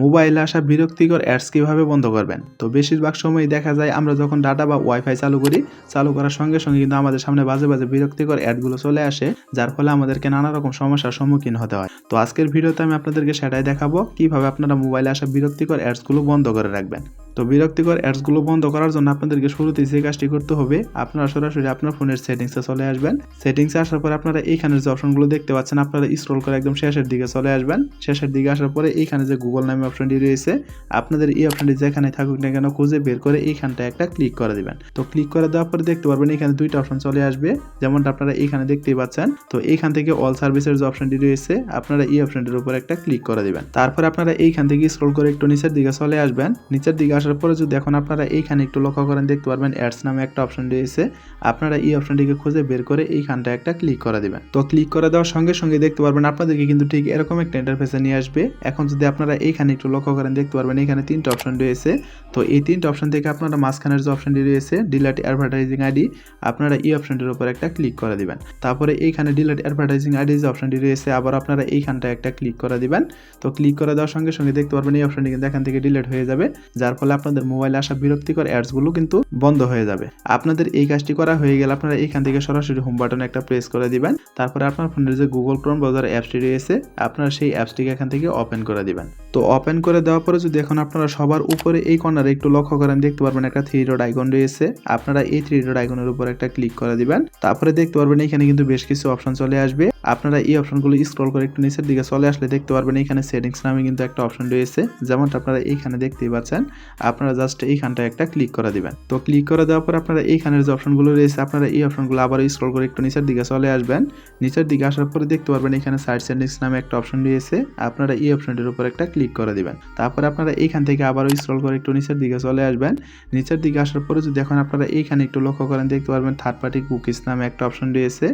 মোবাইলে আসা বিরক্তিকর অ্যাডস কীভাবে বন্ধ করবেন? তো বেশিরভাগ সময়ই দেখা যায় আমরা যখন ডাটা বা ওয়াইফাই চালু করি, চালু করার সঙ্গে সঙ্গে কিন্তু আমাদের সামনে বাজে বাজে বিরক্তিকর অ্যাডগুলো চলে আসে, যার ফলে আমাদেরকে নানা রকম সমস্যার সম্মুখীন হতে হয়। তো আজকের ভিডিওতে আমি আপনাদেরকে সেটাই দেখাবো, কীভাবে আপনারা মোবাইলে আসা বিরক্তিকর অ্যাডসগুলো বন্ধ করে রাখবেন। তো বিরক্তিকর অ্যাডসগুলো বন্ধ করার জন্য আপনাদেরকে শুরুতেই যে কাজটি করতে হবে, আপনারা সরাসরি আপনার ফোনের সেটিংসে চলে আসবেন। সেটিংসে আসার পরে আপনারা এইখানের যে অপশনগুলো দেখতে পাচ্ছেন, আপনারা স্ক্রল করে একদম শেষের দিকে চলে আসবেন। শেষের দিকে আসার পরে এইখানে যে গুগল নামে অপশনটি রয়েছে, আপনাদের এই অপশনটি যেখানে থাকুক না কেন খুঁজে বের করে এইখানটা একটা ক্লিক করে দিবেন। তো ক্লিক করে দেওয়ার পরে দেখতে পারবেন এখানে দুইটা অপশন চলে আসবে, যেমনটা আপনারা এইখানে দেখতেই পাচ্ছেন। তো এইখান থেকে অল সার্ভিসের যে অপশনটি রয়েছে, আপনারা এই অপশনটির উপর একটা ক্লিক করে দিবেন। তারপরে আপনারা এইখান থেকে স্ক্রল করে একটু নিচের দিকে চলে আসবেন। নিচের দিকে আসার পরে যদি এখন আপনারা এইখানে একটু লক্ষ্য করেন, দেখতে পারবেন অ্যাডস নামে একটা অপশন রয়েছে। আপনারা এই অপশনটিকে খুঁজে বের করে এইখানটা একটা ক্লিক করে দিবেন। তো ক্লিক করে দেওয়ার সঙ্গে সঙ্গে দেখতে পারবেন আপনাদেরকে কিন্তু ঠিক এরকম একটা ইন্টারফেসে নিয়ে আসবে। এখন যদি আপনারা এইখানে একটু লক্ষ্য করেন, দেখতে পারবেন এখানে তিনটা অপশন রয়েছে। তো এই তিনটা অপশন থেকে আপনারা মাঝখানের যে অপশনটি রয়েছে ডিলেট অ্যাডভার্টাইজিং আইডি আপনারা এই অপশনটির উপর একটা ক্লিক করে দিবেন। তারপরে এইখানে ডিলেট অ্যাডভার্টাইজিং আইডি যে অপশনটি রয়েছে, আবার আপনারা এইখানটা একটা ক্লিক করে দিবেন। তো ক্লিক করে দেওয়ার সঙ্গে সঙ্গে দেখতে পারবেন এই অপশনটি কিন্তু এখান থেকে ডিলেট হয়ে যাবে, যার ফলে আপনাদের মোবাইলে আসা বিরক্তিকর অ্যাডসগুলো কিন্তু বন্ধ হয়ে যাবে। আপনাদের এই কাজটি করা হয়ে গেলে আপনারা এখান থেকে সরাসরি হোম বাটনে একটা প্রেস করে দিবেন। তারপরে আপনার ফোনের যে গুগল ক্রোম ব্রাউজার অ্যাপসটি রয়েছে, আপনারা সেই অ্যাপসটিকে এখান থেকে ওপেন করে দিবেন। তো ওপেন করে দেওয়ার পরে যদি এখন আপনারা সবার উপরে এই কর্নারে একটু লক্ষ্য করেন, দেখতে পারবেন একটা থ্রি ডট আইকন রয়েছে। আপনারা এই থ্রি ডট আইকনের উপর একটা ক্লিক করে দিবেন। তারপরে দেখতে পারবেন এখানে কিন্তু বেশ কিছু অপশন চলে আসবে। আপনারা এই অপশনগুলো স্ক্রল করে একটু নিচের দিকে চলে আসলে দেখতে পারবেন, এখানে সেটিংস নামে কিন্তু একটা অপশন রয়েছে। যেমনটা আপনারা এইখানে দেখতেই পাচ্ছেন, আপনারা জাস্ট এইখানটা একটা ক্লিক করে দিবেন। তো ক্লিক করে দেওয়ার পর আপনারা এইখানের যে অপশনগুলো রয়েছে, আপনারা এই অপশনগুলো আবার স্ক্রল করে একটু নিচের দিকে চলে আসবেন। নিচের দিকে আসার পরে দেখতে পারবেন এখানে সাইড সেটিংস নামে একটা অপশন রয়েছে, আপনারা এই অপশনটির উপর একটা ক্লিক করে দিবেন। তারপর আপনারা এইখান থেকে আবারও স্ক্রল করে একটু নিচের দিকে চলে আসবেন। নিচের দিকে আসার পরে যদি এখন আপনারা এইখানে একটু লক্ষ্য করেন, দেখতে পারবেন থার্ড পার্টি কুকিজ নামে একটা অপশন রয়েছে।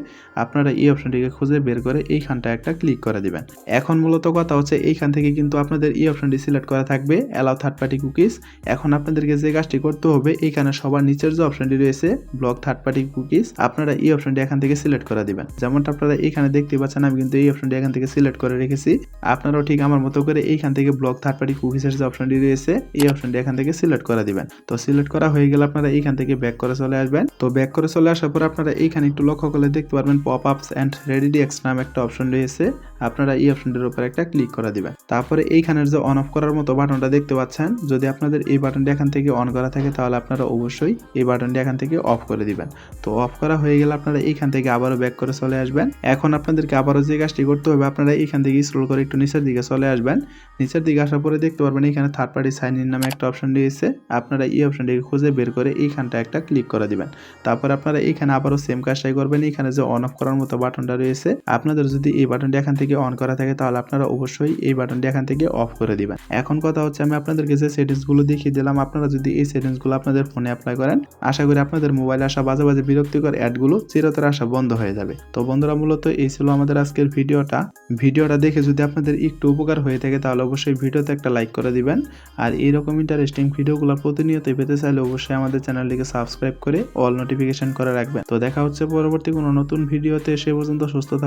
আপনারা এই অপশনটিকে খুঁজে বের করে এইখানটা একটা ক্লিক করে দিবেন। এখন মূলত কথা হচ্ছে এইখান থেকে কিন্তু আপনাদের এই অপশনটি সিলেক্ট করা থাকবে অ্যালাউ থার্ড পার্টি কুকিজ এখন আপনাদেরকে যে কাজটি করতে হবে, এইখানে সবার নিচের যে অপশনটি রয়েছে ব্লক থার্ড পার্টি কুকিজ আপনারা এই অপশনটি এখান থেকে সিলেক্ট করে দিবেন। যেমনটা আপনারা এইখানে দেখতে পাচ্ছেন, আমি কিন্তু এই অপশনটি এখান থেকে সিলেক্ট করে রেখেছি। আপনারাও ঠিক আমার মতো করে এইখান থেকে ব্লক থার্ড পার্টি কুকিজের যে অপশনটি রয়েছে, এই অপশনটি এখান থেকে সিলেক্ট করে দিবেন। তো সিলেক্ট করা হয়ে গেলে আপনারা এইখান থেকে ব্যাক করে চলে আসবেন। তো ব্যাক করে চলে আসার পর আপনারা এইখানে একটু লক্ষ্য করলে দেখতে পারবেন pop ups and ready DX নামে একটা অপশন রয়েছে, আপনারা এই অপশনটির উপর একটা ক্লিক করে দিবেন। তারপরে এইখানের যে অন অফ করার মতো বাটনটা দেখতে পাচ্ছেন, যদি আপনাদের এই বাটনটি এখান থেকে অন করা থাকে, তাহলে আপনারা অবশ্যই এই বাটনটি এখান থেকে অফ করে দিবেন। তো অফ করা হয়ে গেলে আপনারা এইখান থেকে আবারও ব্যাক করে চলে আসবেন। এখন আপনাদেরকে আবারও যে কাজটি করতে হবে, আপনারা এইখান থেকে স্ক্রল করে একটু নিচের দিকে চলে আসবেন। নিচের দিকে আসার পরে দেখতে পারবেন এখানে থার্ড পার্টি সাইন ইন নামে একটা অপশন রয়েছে। আপনারা এই অপশনটিকে খুঁজে বের করে এইখানটা একটা ক্লিক করে দিবেন। তারপর আপনারা এইখানে আবারও সেম কাজটাই করবেন। এখানে যে অন অফ করার মতো বাটনটা রয়েছে আপনাদের যদি এই বাটনটি এখান থেকে অন করা থাকে, তাহলে আপনারা অবশ্যই এই বাটনটি এখান থেকে অফ করে দিবেন। এখন কথা হচ্ছে, আমি আপনাদেরকে যে সেটিংসগুলো দেখিয়ে দিলাম, আপনারা যদি এই সেটিংসগুলো আপনাদের ফোনে অ্যাপ্লাই করেন, আশা করি আপনাদের মোবাইলে আসা বাজে বাজে বিরক্তিকর অ্যাডগুলো চিরতরে আসা বন্ধ হয়ে যাবে। তো বন্ধুরা, মূলত এই ছিল আমাদের আজকের ভিডিওটা। ভিডিওটা দেখে যদি আপনাদের একটু উপকার হয়ে থাকে, তাহলে অবশ্যই ভিডিওতে একটা লাইক করে দিবেন। আর এইরকম ইন্টারেস্টিং ভিডিওগুলো প্রতিনিয়তই পেতে চাইলে অবশ্যই আমাদের চ্যানেলটিকে সাবস্ক্রাইব করে অল নোটিফিকেশন করে রাখবেন। তো দেখা হচ্ছে পরবর্তী কোনো নতুন ভিডিওতে, সে পর্যন্ত সুস্থ